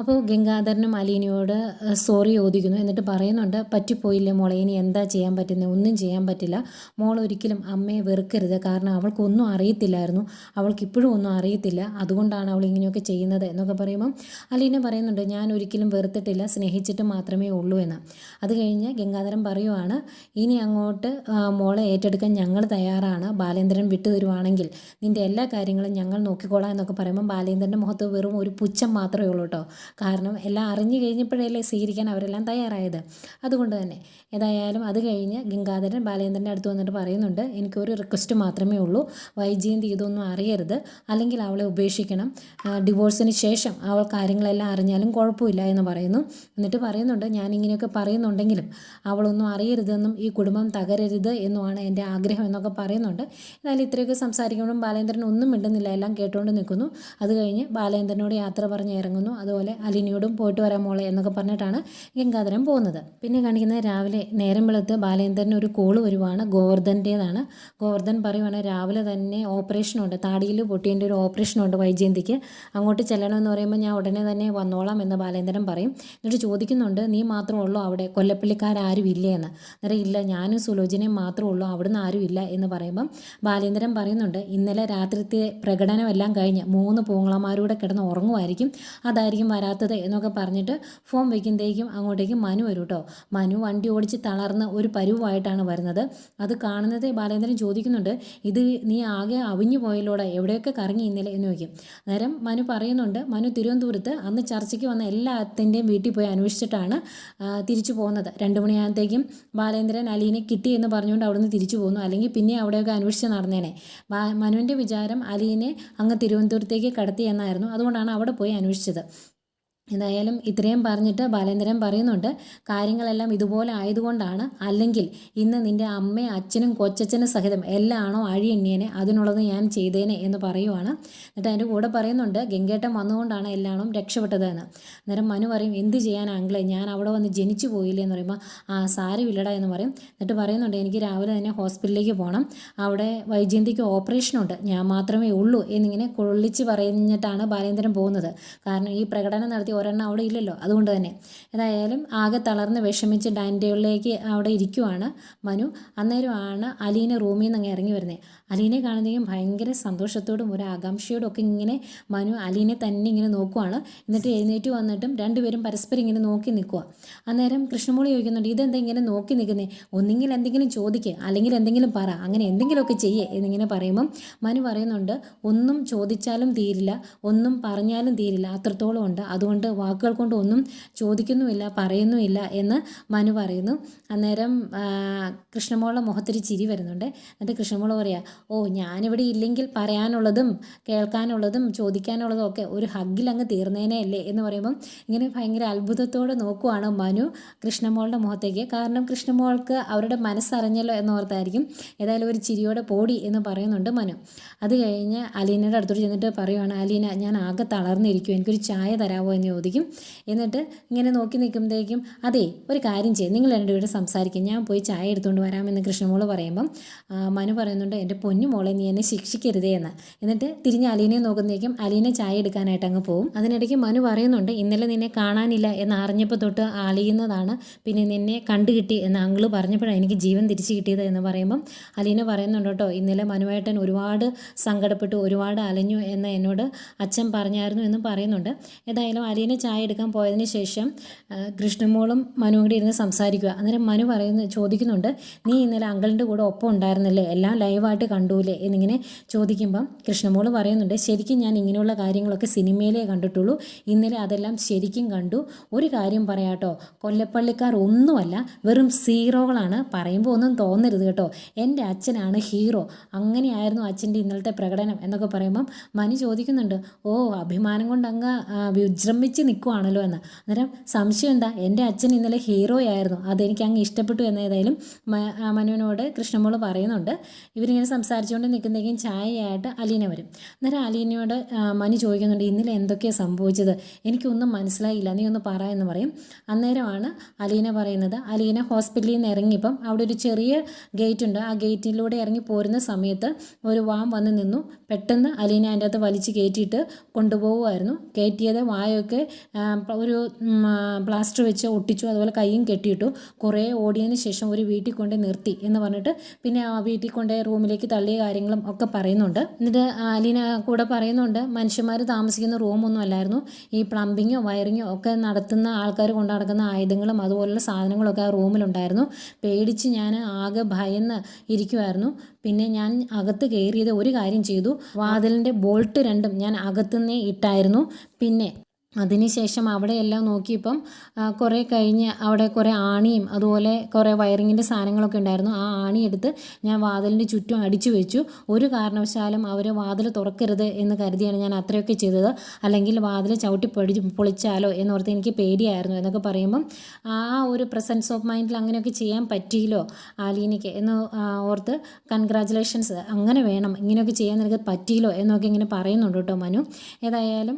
അപ്പോൾ ഗംഗാധരനും അലീനയോട് സോറി ചോദിക്കുന്നു. എന്നിട്ട് പറയുന്നുണ്ട് പറ്റിപ്പോയില്ലേ മോളെ? ഇനി എന്താ ചെയ്യാൻ പറ്റുന്നത് ഒന്നും ചെയ്യാൻ പറ്റില്ല. മോൾ ഒരിക്കലും അമ്മയെ വെറുക്കരുത്. കാരണം അവൾക്കൊന്നും അറിയത്തില്ലായിരുന്നു. അവൾക്ക് ഇപ്പോഴും ഒന്നും അറിയത്തില്ല. അതുകൊണ്ടാണ് അവൾ ഇങ്ങനെയൊക്കെ ചെയ്യുന്നത്. എന്നൊക്കെ പറയുമ്പം അലീന പറയുന്നുണ്ട് ഞാൻ ഒരിക്കലും വെറുത്തിട്ടില്ല. സ്നേഹിച്ചിട്ട് മാത്രമേ ഉള്ളൂ എന്ന്. അത് കഴിഞ്ഞ് ഗംഗാധരൻ പറയുവാണ് ഇനി അങ്ങോട്ട് മോളെ ഏറ്റെടുക്കാൻ ഞങ്ങൾ തയ്യാറാണ്. ബാലേന്ദ്രൻ വിട്ടു തരുവാണെങ്കിൽ നിന്റെ എല്ലാ കാര്യങ്ങളും ഞങ്ങൾ നോക്കിക്കോളാം എന്നൊക്കെ പറയുമ്പം ബാലേന്ദ്രന്റെ മുഖത്ത് വെറും ഒരു പുച്ഛം മാത്രമേ ഉള്ളൂ കേട്ടോ. കാരണം എല്ലാം അറിഞ്ഞു കഴിഞ്ഞപ്പോഴല്ലേ സ്വീകരിക്കാൻ അവരെല്ലാം തയ്യാറായത്. അതുകൊണ്ട് തന്നെ ഏതായാലും അത് കഴിഞ്ഞ് ഗംഗാധരൻ ബാലേന്ദ്രന്റെ അടുത്ത് വന്നിട്ട് പറയുന്നുണ്ട് എനിക്കൊരു റിക്വസ്റ്റ് മാത്രമേ ഉള്ളൂ. വൈജയന്തി ഇതൊന്നും അറിയരുത്. അല്ലെങ്കിൽ അവളെ ഉപേക്ഷിക്കണം. ഡിവോഴ്സിന് ശേഷം അവൾ കാര്യങ്ങളെല്ലാം അറിഞ്ഞാലും കുഴപ്പമില്ല എന്ന് പറയുന്നു. എന്നിട്ട് പറയുന്നുണ്ട് ഞാൻ ഇങ്ങനെയൊക്കെ പറയുന്നുണ്ടെങ്കിലും അവളൊന്നും അറിയരുതെന്നും ഈ കുടുംബം തകരരുത് എന്നുമാണ് എന്റെ ആഗ്രഹം എന്നൊക്കെ പറയുന്നുണ്ട്. എന്നാലും ഇത്രയൊക്കെ സംസാരിക്കുമ്പോഴും ബാലേന്ദ്രൻ ഒന്നും മിണ്ടുന്നില്ല. എല്ലാം കേട്ടുകൊണ്ട് നിൽക്കുന്നു. അത് കഴിഞ്ഞ് ബാലേന്ദ്രനോട് യാത്ര പറഞ്ഞ് ഇറങ്ങുന്നു. അതുപോലെ അലിനിയോടും പോയിട്ട് വരാൻ മോളെ എന്നൊക്കെ പറഞ്ഞിട്ടാണ് ഗംഗാധരൻ പോകുന്നത്. പിന്നെ കാണിക്കുന്നത് രാവിലെ നേരം വെളുത്ത് ബാലേന്ദ്രന് ഒരു കോൾ വരുവാണ്. ഗോവർദ്ധന്റേതാണ് ഗോവർദ്ധൻ പറയുവാണ് രാവിലെ തന്നെ ഓപ്പറേഷനുണ്ട് താടിയിൽ പൊട്ടിയതിന്റെ ഒരു ഓപ്പറേഷനുണ്ട് വൈജയന്തിക്ക്. അങ്ങോട്ട് ചെല്ലണമെന്ന് പറയുമ്പോൾ ഞാൻ ഉടനെ തന്നെ വന്നോളാം എന്ന് ബാലേന്ദ്രൻ പറയും. എന്നിട്ട് ചോദിക്കുന്നുണ്ട് നീ മാത്രമേ ഉള്ളൂ അവിടെ? കൊല്ലപ്പള്ളിക്കാരും ഇല്ലേ എന്ന് അന്നേരം ഇല്ല. ഞാനും സുലോചനയും മാത്രമേ ഉള്ളൂ. അവിടുന്ന് ആരും ഇല്ല എന്ന് പറയുമ്പം ബാലേന്ദ്രൻ പറയുന്നുണ്ട് ഇന്നലെ രാത്രിത്തെ പ്രകടനമെല്ലാം കഴിഞ്ഞ് മൂന്ന് പൂങ്ങളമാരൂടെ കിടന്ന് ഉറങ്ങുമായിരിക്കും. അതായിരിക്കും വരാത്തത് എന്നൊക്കെ പറഞ്ഞിട്ട് ഫോൺ വയ്ക്കുമ്പോഴേക്കും അങ്ങോട്ടേക്ക് മനു വരും കേട്ടോ. മനു വണ്ടി ഓടിച്ച് തളർന്ന ഒരു പരുവായിട്ടാണ് വരുന്നത്. അത് കാണുന്നത് ബാലേന്ദ്രൻ ചോദിക്കുന്നുണ്ട് ഇത് നീ ആകെ അവിഞ്ഞു പോയല്ലോടെ എവിടെയൊക്കെ കറങ്ങി ഇന്നലെ? എന്ന് ചോദിക്കും. നേരം മനു പറയുന്നുണ്ട് മനു തിരുവനന്തപുരത്ത് അന്ന് ചർച്ചയ്ക്ക് വന്ന എല്ലാത്തിന്റെയും വീട്ടിൽ പോയി അന്വേഷിച്ചിട്ടാണ് തിരിച്ചു പോകുന്നത്. രണ്ട് മണിയാകുമ്പോഴത്തേക്കും ബാലേന്ദ്രൻ അലീനെ കിട്ടി എന്ന് പറഞ്ഞുകൊണ്ട് അവിടുന്ന് തിരിച്ചു പോകുന്നു. അല്ലെങ്കിൽ പിന്നെ അവിടെയൊക്കെ അന്വേഷിച്ച് നടന്നേനെ. മനുവിന്റെ വിചാരം അലീനെ അങ്ങ് തിരുവനന്തപുരത്തേക്ക് കടത്തി എന്നായിരുന്നു. അതുകൊണ്ടാണ് അവിടെ പോയി അന്വേഷിച്ചത്. എന്തായാലും ഇത്രയും പറഞ്ഞിട്ട് ബാലേന്ദ്രൻ പറയുന്നുണ്ട് കാര്യങ്ങളെല്ലാം ഇതുപോലെ ആയതുകൊണ്ടാണ്. അല്ലെങ്കിൽ ഇന്ന് നിന്റെ അമ്മയും അച്ഛനും കൊച്ചച്ഛനും സഹിതം എല്ലാം ആണോ അഴി എണ്ണിയേനെ? അതിനുള്ളത് ഞാൻ ചെയ്തേനെ എന്ന് പറയുവാണ്. എന്നിട്ട് അതിന്റെ കൂടെ പറയുന്നുണ്ട് ഗംഗേട്ടൻ വന്നുകൊണ്ടാണ് എല്ലാണും രക്ഷപ്പെട്ടത് എന്ന് അന്നേരം മനു പറയും എന്ത് ചെയ്യാൻ ആംഗ്ലേ ഞാൻ അവിടെ വന്ന് ജനിച്ചു പോയില്ലേ? എന്ന് പറയുമ്പോൾ ആ സാരമില്ലടാ എന്ന് പറയും. എന്നിട്ട് പറയുന്നുണ്ട് എനിക്ക് രാവിലെ തന്നെ ഹോസ്പിറ്റലിലേക്ക് പോകണം. അവിടെ വൈജയന്തിക്ക് ഓപ്പറേഷനുണ്ട് ഞാൻ മാത്രമേ ഉള്ളൂ എന്നിങ്ങനെ കൊള്ളിച്ച് പറഞ്ഞിട്ടാണ് ബാലേന്ദ്രൻ പോകുന്നത്. കാരണം ഈ പ്രകടനം നടത്തി ഒരെണ്ണം അവിടെ ഇല്ലല്ലോ. അതുകൊണ്ട് തന്നെ. ഏതായാലും ആകെ തളർന്ന് വിഷമിച്ച് ഡൈനിങ് ടേബിളിലേക്ക് അവിടെ ഇരിക്കുവാണ് മനു. അന്നേരമാണ് അലീനെ റൂമിൽ നിന്ന് അങ്ങ് ഇറങ്ങി വരുന്നത് അലീനെ കാണുന്നതെങ്കിൽ ഭയങ്കര സന്തോഷത്തോടും ഒരു ആകാംക്ഷയോടും ഒക്കെ ഇങ്ങനെ മനു അലീനെ തന്നെ ഇങ്ങനെ നോക്കുവാണ്. എന്നിട്ട് എഴുന്നേറ്റ് വന്നിട്ടും രണ്ടുപേരും പരസ്പരം ഇങ്ങനെ നോക്കി നിൽക്കുക അന്നേരം കൃഷ്ണമോളി ചോദിക്കുന്നുണ്ട് ഇതെന്താ ഇങ്ങനെ നോക്കി നിൽക്കുന്നത് ഒന്നെങ്കിൽ എന്തെങ്കിലും ചോദിക്കുക അല്ലെങ്കിൽ എന്തെങ്കിലും പറ അങ്ങനെ എന്തെങ്കിലുമൊക്കെ ചെയ്യേ എന്നിങ്ങനെ പറയുമ്പം മനു പറയുന്നുണ്ട് ഒന്നും ചോദിച്ചാലും തീരില്ല ഒന്നും പറഞ്ഞാലും തീരില്ല അത്രത്തോളം ഉണ്ട്. അതുകൊണ്ട് വാക്കുകൾ കൊണ്ട് ഒന്നും ചോദിക്കുന്നുമില്ല പറയുന്നുമില്ല എന്ന് മനു പറയുന്നു. അന്നേരം കൃഷ്ണമോളുടെ മുഖത്തൊരു ചിരി വരുന്നുണ്ട്. എന്നിട്ട് കൃഷ്ണമോൾ പറയാ ഓ ഞാനിവിടെ ഇല്ലെങ്കിൽ പറയാനുള്ളതും കേൾക്കാനുള്ളതും ചോദിക്കാനുള്ളതും ഒക്കെ ഒരു ഹഗ്ഗിൽ അങ്ങ് തീർന്നേനെ അല്ലേ? എന്ന് പറയുമ്പം ഇങ്ങനെ ഭയങ്കര അത്ഭുതത്തോടെ നോക്കുവാണ് മനു കൃഷ്ണമോളുടെ മുഖത്തേക്ക്. കാരണം കൃഷ്ണമോൾക്ക് അവരുടെ മനസ്സറിഞ്ഞല്ലോ എന്നോർത്തായിരിക്കും ഏതായാലും ഒരു ചിരിയോടെ പോടി എന്ന് പറയുന്നുണ്ട് മനു. അത് കഴിഞ്ഞ് അലീനയുടെ അടുത്തോട്ട് ചെന്നിട്ട് പറയുവാണ് അലീന ഞാൻ ആകെ തളർന്നിരിക്കും എനിക്കൊരു ചായ തരാവോ? എന്ന് ചോദിക്കും. എന്നിട്ട് ഇങ്ങനെ നോക്കി നിൽക്കുമ്പോഴേക്കും അതെ ഒരു കാര്യം ചെയ്യും. നിങ്ങൾ രണ്ടുപേരും സംസാരിക്കും. ഞാൻ പോയി ചായ എടുത്തുകൊണ്ട് വരാമെന്ന് കൃഷ്ണമോൾ പറയുമ്പം മനു പറയുന്നുണ്ട് എന്റെ പൊന്നുമോളെ നീ എന്നെ ശിക്ഷിക്കരുതേ എന്ന്. എന്നിട്ട് തിരിഞ്ഞ് അലീനെ നോക്കുന്നേക്കും അലീനെ ചായ എടുക്കാനായിട്ട് അങ്ങ് പോകും അതിനിടയ്ക്ക് മനു പറയുന്നുണ്ട് ഇന്നലെ നിന്നെ കാണാനില്ല എന്ന് അറിഞ്ഞപ്പോൾ തൊട്ട് അലിയുന്നതാണ് പിന്നെ നിന്നെ കണ്ടു കിട്ടി എന്ന് അങ്കിൾ പറഞ്ഞപ്പോഴാണ് എനിക്ക് ജീവൻ തിരിച്ചു കിട്ടിയത് എന്ന് പറയുമ്പം അലീന പറയുന്നുണ്ട് കേട്ടോ ഇന്നലെ മനുവേട്ടൻ ഒരുപാട് സങ്കടപ്പെട്ടു ഒരുപാട് അലഞ്ഞു എന്ന് എന്നോട് അച്ഛൻ പറഞ്ഞായിരുന്നു എന്ന് പറയുന്നുണ്ട്. ഏതായാലും അലീന ചായ എടുക്കാൻ പോയതിന് ശേഷം കൃഷ്ണമോളും മനുവും കൂടി ഇരുന്ന് സംസാരിക്കുക. അന്നേരം മനു പറയുന്നു ചോദിക്കുന്നുണ്ട് നീ ഇന്നലെ അങ്കിളിന്റെ കൂടെ ഒപ്പം ഉണ്ടായിരുന്നില്ലേ? എല്ലാം ലൈവായിട്ട് കണ്ടൂലേ? എന്നിങ്ങനെ ചോദിക്കുമ്പം കൃഷ്ണമോൾ പറയുന്നുണ്ട് ശരിക്കും ഞാൻ ഇങ്ങനെയുള്ള കാര്യങ്ങളൊക്കെ സിനിമയിലേ കണ്ടിട്ടുള്ളൂ. ഇന്നലെ അതെല്ലാം ശരിക്കും കണ്ടു. ഒരു കാര്യം പറയാട്ടോ. കൊല്ലപ്പള്ളിക്കാർ ഒന്നുമല്ല വെറും സീറോകളാണ്. പറയുമ്പോൾ ഒന്നും തോന്നരുത് കേട്ടോ. എന്റെ അച്ഛനാണ് ഹീറോ. അങ്ങനെയായിരുന്നു അച്ഛന്റെ ഇന്നലത്തെ പ്രകടനം. എന്നൊക്കെ പറയുമ്പം മനു ചോദിക്കുന്നുണ്ട് ഓ അഭിമാനം കൊണ്ട് അങ്ങ് വിജൃംഭിച്ച് വെച്ച് നിൽക്കുവാണല്ലോ എന്ന്. അന്നേരം സംശയം എന്താ? എന്റെ അച്ഛൻ ഇന്നലെ ഹീറോ ആയിരുന്നു. അതെനിക്ക് അങ്ങ് ഇഷ്ടപ്പെട്ടു എന്ന് ഏതായാലും മ- ആ മനുവിനോട് കൃഷ്ണമോൾ പറയുന്നുണ്ട്. ഇവരിങ്ങനെ സംസാരിച്ചുകൊണ്ട് നിൽക്കുന്നതേക്കും ചായയായിട്ട് അലീന വരും. അന്നേരം അലീനയോട് മനു ചോദിക്കുന്നുണ്ട് ഇന്നലെ എന്തൊക്കെയാണ് സംഭവിച്ചത്? എനിക്കൊന്നും മനസ്സിലായില്ല. നീ ഒന്ന് പറ എന്ന് പറയും. അന്നേരമാണ് അലീന പറയുന്നത് അലീന ഹോസ്പിറ്റലിൽ നിന്ന് ഇറങ്ങിയപ്പം അവിടെ ഒരു ചെറിയ ഗേറ്റ് ഉണ്ട്. ആ ഗേറ്റിലൂടെ ഇറങ്ങി പോരുന്ന സമയത്ത് ഒരു വാം വന്ന് നിന്നു. പെട്ടെന്ന് അലീന അതിന്റെ അകത്ത് വലിച്ച് കയറ്റിയിട്ട് കൊണ്ടുപോകുമായിരുന്നു കയറ്റിയത് വായൊക്കെ ഒരു പ്ലാസ്റ്റർ വെച്ച് ഒട്ടിച്ചു അതുപോലെ കൈയും കെട്ടിയിട്ടു. കുറേ ഓടിയതിന് ശേഷം ഒരു വീട്ടിൽ കൊണ്ട് നിർത്തി എന്ന് പറഞ്ഞിട്ട് പിന്നെ ആ വീട്ടിൽ കൊണ്ട് റൂമിലേക്ക് തള്ളിയ കാര്യങ്ങളും ഒക്കെ പറയുന്നുണ്ട്. എന്നിട്ട് അലീന കൂടെ പറയുന്നുണ്ട് മനുഷ്യന്മാർ താമസിക്കുന്ന റൂമൊന്നും അല്ലായിരുന്നു. ഈ പ്ലംബിങ്ങോ വയറിങ്ങോ ഒക്കെ നടത്തുന്ന ആൾക്കാർ കൊണ്ട് നടക്കുന്ന ആയുധങ്ങളും അതുപോലുള്ള സാധനങ്ങളൊക്കെ ആ റൂമിലുണ്ടായിരുന്നു. പേടിച്ച് ഞാൻ ആകെ ഭയന്ന് ഇരിക്കുമായിരുന്നു പിന്നെ ഞാൻ അകത്ത് കയറിയത് ഒരു കാര്യം ചെയ്തു. വാതിലിന്റെ ബോൾട്ട് രണ്ടും ഞാൻ അകത്തുനിന്നേ ഇട്ടായിരുന്നു. പിന്നെ അതിനുശേഷം അവിടെയെല്ലാം നോക്കിയപ്പം കുറേ കഴിഞ്ഞ് അവിടെ കുറേ ആണിയും അതുപോലെ കുറേ വയറിങ്ങിന്റെ സാധനങ്ങളൊക്കെ ഉണ്ടായിരുന്നു. ആ ആണി എടുത്ത് ഞാൻ വാതിലിന്റെ ചുറ്റും അടിച്ചു വെച്ചു. ഒരു കാരണവശാലും അവർ വാതിൽ തുറക്കരുത് എന്ന് കരുതിയാണ് ഞാൻ അത്രയൊക്കെ ചെയ്തത്. അല്ലെങ്കിൽ വാതിൽ ചവിട്ടി പൊടി പൊളിച്ചാലോ എന്നോർത്ത് എനിക്ക് പേടിയായിരുന്നു എന്നൊക്കെ പറയുമ്പം ആ ഒരു പ്രസൻസ് ഓഫ് മൈൻഡിൽ അങ്ങനെയൊക്കെ ചെയ്യാൻ പറ്റിയില്ലോ ആലീനയ്ക്ക് എന്ന് ഓർത്ത് കൺഗ്രാചുലേഷൻസ് അങ്ങനെ വേണം ഇങ്ങനെയൊക്കെ ചെയ്യാൻ നിനക്ക് പറ്റിയില്ലോ എന്നൊക്കെ ഇങ്ങനെ പറയുന്നുണ്ട് കേട്ടോ മനു. ഏതായാലും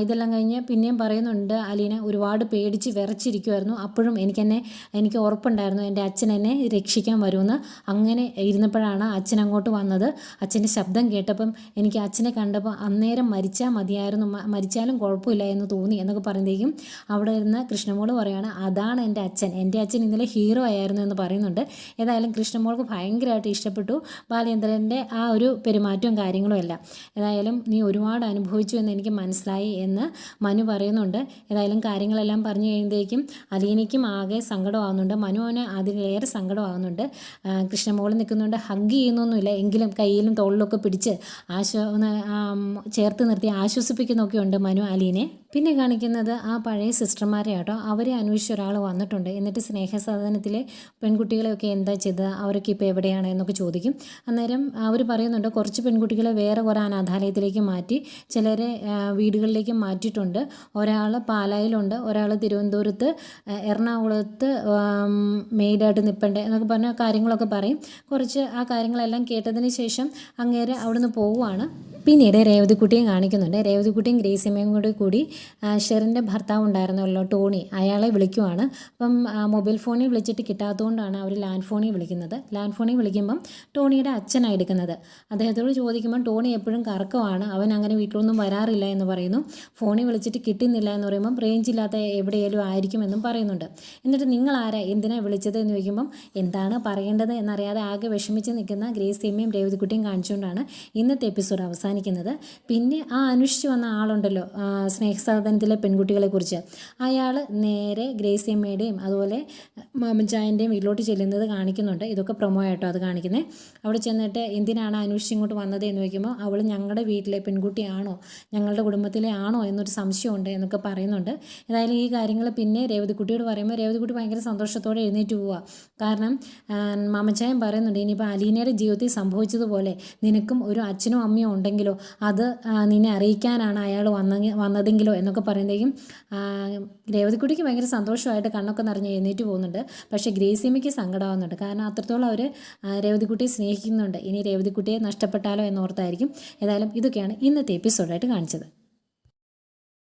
ഇതെല്ലാം കഴിഞ്ഞ് പിന്നെയും പറയുന്നുണ്ട് അലീന ഒരുപാട് പേടിച്ച് വിറച്ചിരിക്കുമായിരുന്നു അപ്പോഴും എനിക്കെന്നെ എനിക്ക് ഉറപ്പുണ്ടായിരുന്നു എന്റെ അച്ഛൻ എന്നെ രക്ഷിക്കാൻ വരുമെന്ന്. അങ്ങനെ ഇരുന്നപ്പോഴാണ് അച്ഛൻ അങ്ങോട്ട് വന്നത്. അച്ഛന്റെ ശബ്ദം കേട്ടപ്പം എനിക്ക് അച്ഛനെ കണ്ടപ്പോൾ അന്നേരം മരിച്ചാൽ മതിയായിരുന്നു. മരിച്ചാലും കുഴപ്പമില്ല എന്ന് തോന്നി എന്നൊക്കെ പറയുമ്പോഴേക്കും അവിടെ ഇരുന്ന് കൃഷ്ണമോൾ പറയാണ് അതാണ് എന്റെ അച്ഛൻ. എന്റെ അച്ഛൻ ഇന്നലെ ഹീറോ ആയിരുന്നു എന്ന് പറയുന്നുണ്ട്. ഏതായാലും കൃഷ്ണമോൾക്ക് ഭയങ്കരമായിട്ട് ഇഷ്ടപ്പെട്ടു. ബാലേന്ദ്രന്റെ ആ ഒരു പെരുമാറ്റവും കാര്യങ്ങളും എല്ലാം. ഏതായാലും നീ ഒരുപാട് അനുഭവിച്ചു എന്ന് എനിക്ക് മനസ്സിലായി എന്ന് മനു പറയുന്നുണ്ട്. ഏതായാലും കാര്യങ്ങളെല്ലാം പറഞ്ഞു കഴിയുമ്പോഴേക്കും അലീനയ്ക്കും ആകെ സങ്കടമാകുന്നുണ്ട് മനുവിന് അതിലേറെ സങ്കടമാകുന്നുണ്ട് ആ, കൃഷ്ണമോൾ നിൽക്കുന്നുണ്ട്. ഹഗ് ചെയ്യുന്നൊന്നുമില്ല. എങ്കിലും കയ്യിലും തോളിലൊക്കെ പിടിച്ച് ആശ്വ ചേർത്ത് നിർത്തി ആശ്വസിപ്പിക്കുന്നൊക്കെ ഉണ്ട് മനു അലീനെ. പിന്നെ കാണിക്കുന്നത് ആ പഴയ സിസ്റ്റർമാരെ ആട്ടോ. അവരെ അന്വേഷിച്ച് ഒരാൾ വന്നിട്ടുണ്ട്. എന്നിട്ട് സ്നേഹസാധനത്തിലെ പെൺകുട്ടികളെയൊക്കെ എന്താ ചെയ്തത്? അവരൊക്കെ ഇപ്പോൾ എവിടെയാണ് എന്നൊക്കെ ചോദിക്കും. അന്നേരം അവർ പറയുന്നുണ്ട് കുറച്ച് പെൺകുട്ടികളെ വേറെ കുറേ അനാഥാലയത്തിലേക്ക് മാറ്റി ചിലരെ വീടുകളിലേക്ക് മാറ്റിയിട്ടുണ്ട്. ഒരാൾ പാലായിലുണ്ട് ഒരാൾ തിരുവനന്തപുരത്ത് എറണാകുളത്ത് മെയ്ഡായിട്ട് നിൽപ്പണ്ടേ എന്നൊക്കെ പറഞ്ഞ കാര്യങ്ങളൊക്കെ പറയും. കുറച്ച് ആ കാര്യങ്ങളെല്ലാം കേട്ടതിന് ശേഷം അങ്ങേരെ അവിടുന്ന് പോവുകയാണ് പിന്നീട് രേവതിക്കുട്ടിയും കാണിക്കുന്നുണ്ട്. രേവതിക്കുട്ടിയും ഗ്രേസിമയും കൂടി കൂടി ഷെറിന്റെ ഭർത്താവ് ഉണ്ടായിരുന്നല്ലോ ടോണി. അയാളെ വിളിക്കുവാണ്. അപ്പം മൊബൈൽ ഫോണിൽ വിളിച്ചിട്ട് കിട്ടാത്തതുകൊണ്ടാണ് അവർ ലാൻഡ് ഫോണിൽ വിളിക്കുന്നത്. ലാൻഡ് ഫോണിൽ വിളിക്കുമ്പം ടോണിയുടെ അച്ഛനാണ് എടുക്കുന്നത്. അദ്ദേഹത്തോട് ചോദിക്കുമ്പോൾ ടോണി എപ്പോഴും കറക്കമാണ്. അവൻ അങ്ങനെ വീട്ടിലൊന്നും വരാറില്ല എന്ന് പറയുന്നു. ഫോണിൽ വിളിച്ചിട്ട് കിട്ടുന്നില്ല എന്ന് പറയുമ്പം റേഞ്ച് ഇല്ലാത്ത എവിടെയെങ്കിലും ആയിരിക്കുമെന്നും പറയുന്നുണ്ട്. എന്നിട്ട് നിങ്ങൾ ആരാ? എന്തിനാണ് വിളിച്ചത് എന്ന് ചോദിക്കുമ്പം എന്താണ് പറയേണ്ടത് എന്നറിയാതെ ആകെ വിഷമിച്ച് നിൽക്കുന്ന ഗ്രേസിയമ്മയും രേവതിക്കുട്ടിയും കാണിച്ചുകൊണ്ടാണ് ഇന്നത്തെ എപ്പിസോഡ് അവസാനിക്കുന്നത് പിന്നെ ആ അന്വേഷിച്ച് വന്ന ആളുണ്ടല്ലോ ആ, സ്നേഹസാധനത്തിലെ പെൺകുട്ടികളെ കുറിച്ച് അയാൾ നേരെ ഗ്രേസിയമ്മയുടെയും അതുപോലെ മാമൻചായന്റെയും വീട്ടിലോട്ട് ചെല്ലുന്നത് കാണിക്കുന്നുണ്ട്. ഇതൊക്കെ പ്രൊമോ ആയിട്ടോ അത് കാണിക്കുന്നത് അവിടെ ചെന്നിട്ട് എന്തിനാണ് അന്വേഷിച്ച് ഇങ്ങോട്ട് വന്നത് എന്ന് ചോദിക്കുമ്പോൾ അവൾ ഞങ്ങളുടെ വീട്ടിലെ പെൺകുട്ടിയാണോ ഞങ്ങളുടെ കുടുംബത്തിലെ ആണോ എന്നൊരു സംശയമുണ്ട് എന്നൊക്കെ പറയുന്നുണ്ട്. ഏതായാലും ഈ കാര്യങ്ങൾ പിന്നെ രേവതിക്കുട്ടിയോട് പറയുമ്പോൾ രേവതിക്കുട്ടി ഭയങ്കര സന്തോഷത്തോടെ എഴുന്നേറ്റ് പോവുക. കാരണം മാമച്ചായൻ പറയുന്നുണ്ട് ഇനിയിപ്പോൾ അലീനയുടെ ജീവിതത്തിൽ സംഭവിച്ചതുപോലെ നിനക്കും ഒരു അച്ഛനും അമ്മയും ഉണ്ടെങ്കിലോ അത് നിന്നെ അറിയിക്കാനാണ് അയാൾ വന്ന വന്നതെങ്കിലോ? എന്നൊക്കെ പറയുമ്പോഴേക്കും രേവതിക്കുട്ടിക്ക് ഭയങ്കര സന്തോഷമായിട്ട് കണ്ണൊക്കെ നിറഞ്ഞ് എഴുന്നേറ്റ് പോകുന്നുണ്ട്. പക്ഷേ ഗ്രേസിയമ്മയ്ക്ക് സങ്കടമാകുന്നുണ്ട് കാരണം അത്രത്തോളം അവർ രേവതിക്കുട്ടിയെ സ്നേഹിക്കുന്നുണ്ട്. ഇനി രേവതിക്കുട്ടിയെ നഷ്ടപ്പെട്ടാലോ എന്നോർത്തായിരിക്കും. ഏതായാലും ഇതൊക്കെയാണ് ഇന്നത്തെ എപ്പിസോഡായിട്ട് കാണിച്ചത്.